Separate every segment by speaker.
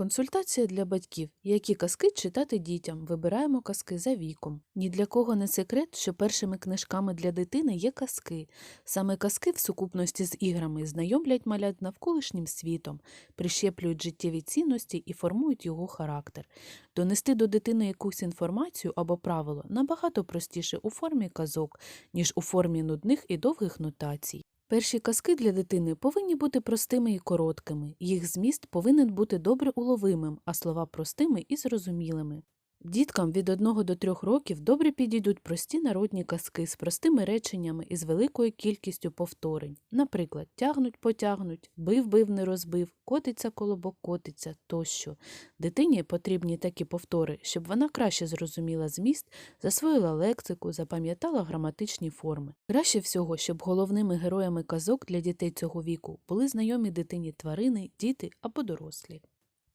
Speaker 1: Консультація для батьків. Які казки читати дітям? Вибираємо казки за віком. Ні для кого не секрет, що першими книжками для дитини є казки. Саме казки в сукупності з іграми знайомлять малят навколишнім світом, прищеплюють життєві цінності і формують його характер. Донести до дитини якусь інформацію або правило набагато простіше у формі казок, ніж у формі нудних і довгих нотацій. Перші казки для дитини повинні бути простими і короткими. Їх зміст повинен бути добре уловимим, а слова простими і зрозумілими. Діткам від 1 до 3 років добре підійдуть прості народні казки з простими реченнями і з великою кількістю повторень. Наприклад, тягнуть, потягнуть, бив, бив, не розбив, котиться колобок, котиться тощо. Дитині потрібні такі повтори, щоб вона краще зрозуміла зміст, засвоїла лексику, запам'ятала граматичні форми. Краще всього, щоб головними героями казок для дітей цього віку були знайомі дитині тварини, діти або дорослі.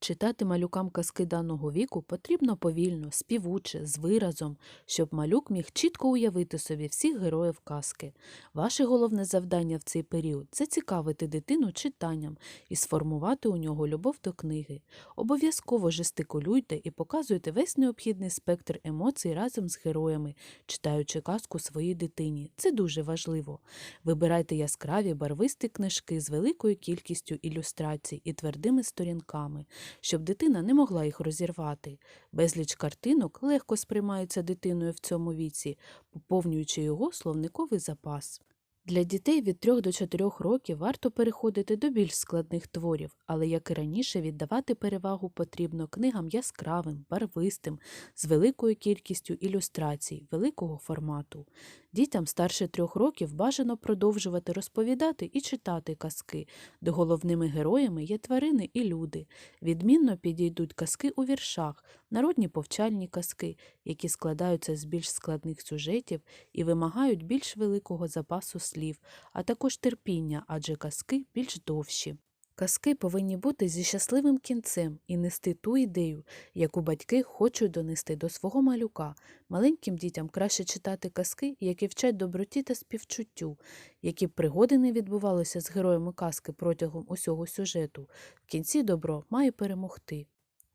Speaker 1: Читати малюкам казки даного віку потрібно повільно, співуче, з виразом, щоб малюк міг чітко уявити собі всіх героїв казки. Ваше головне завдання в цей період зацікавити дитину читанням і сформувати у нього любов до книги. Обов'язково жестикулюйте і показуйте весь необхідний спектр емоцій разом з героями, читаючи казку своїй дитині. Це дуже важливо. Вибирайте яскраві барвисті книжки з великою кількістю ілюстрацій і твердими сторінками щоб дитина не могла їх розірвати. Безліч картинок легко сприймаються дитиною в цьому віці, поповнюючи його словниковий запас. Для дітей від 3 до 4 років варто переходити до більш складних творів, але, як і раніше, віддавати перевагу потрібно книгам яскравим, барвистим, з великою кількістю ілюстрацій, великого формату. Дітям старше трьох років бажано продовжувати розповідати і читати казки, де головними героями є тварини і люди. Відмінно підійдуть казки у віршах, народні повчальні казки, які складаються з більш складних сюжетів і вимагають більш великого запасу слів, а також терпіння, адже казки більш довші. Казки повинні бути зі щасливим кінцем і нести ту ідею, яку батьки хочуть донести до свого малюка. Маленьким дітям краще читати казки, які вчать доброті та співчуттю, які б пригоди не відбувалися з героями казки протягом усього сюжету. В кінці добро має перемогти.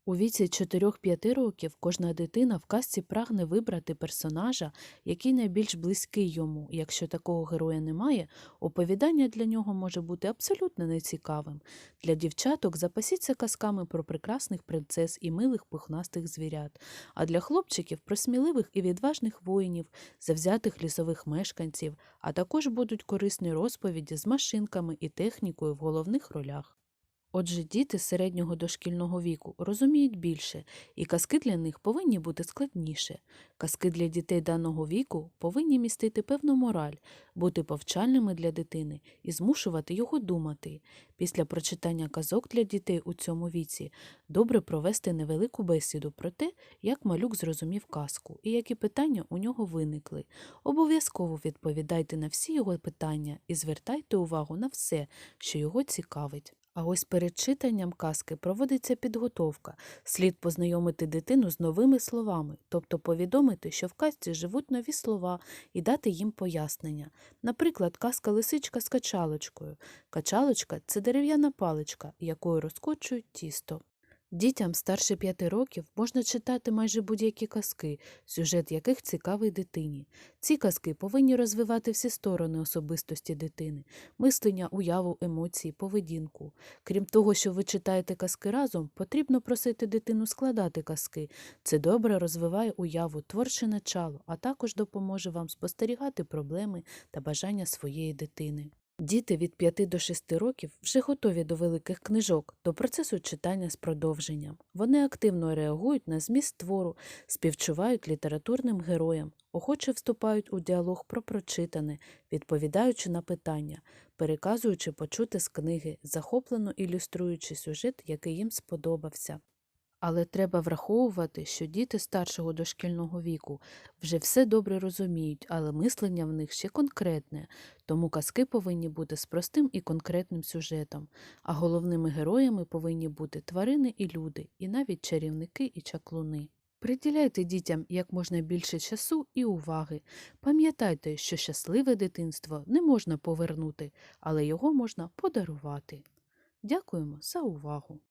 Speaker 1: У віці 4-5 років кожна дитина в казці прагне вибрати персонажа, який найбільш близький йому. Якщо такого героя немає, оповідання для нього може бути абсолютно нецікавим. Для дівчаток запасіться казками про прекрасних принцес і милих пухнастих звірят, а для хлопчиків про сміливих і відважних воїнів, завзятих лісових мешканців, а також будуть корисні розповіді з машинками і технікою в головних ролях. Отже, діти середнього дошкільного віку розуміють більше, і казки для них повинні бути складніше. Казки для дітей даного віку повинні містити певну мораль, бути повчальними для дитини і змушувати його думати. Після прочитання казок для дітей у цьому віці добре провести невелику бесіду про те, як малюк зрозумів казку і які питання у нього виникли. Обов'язково відповідайте на всі його питання і звертайте увагу на все, що його цікавить. А ось перед читанням казки проводиться підготовка. Слід познайомити дитину з новими словами, тобто повідомити, що в казці живуть нові слова, і дати їм пояснення. Наприклад, казка лисичка з качалочкою. Качалочка це дерев'яна паличка, якою розкочують тісто. Дітям старше п'яти років можна читати майже будь-які казки, сюжет яких цікавий дитині. Ці казки повинні розвивати всі сторони особистості дитини, мислення, уяву, емоції, поведінку. Крім того, що ви читаєте казки разом, потрібно просити дитину складати казки. Це добре розвиває уяву, творче начало, а також допоможе вам спостерігати проблеми та бажання своєї дитини. Діти від 5 до 6 років вже готові до великих книжок, до процесу читання з продовженням. Вони активно реагують на зміст твору, співчувають літературним героям, охоче вступають у діалог про прочитане, відповідаючи на питання, переказуючи почути з книги, захоплено ілюструючи сюжет, який їм сподобався. Але треба враховувати, що діти старшого дошкільного віку вже все добре розуміють, але мислення в них ще конкретне, тому казки повинні бути з простим і конкретним сюжетом, а головними героями повинні бути тварини і люди, і навіть чарівники і чаклуни. Приділяйте дітям як можна більше часу і уваги. Пам'ятайте, що щасливе дитинство не можна повернути, але його можна подарувати. Дякуємо за увагу!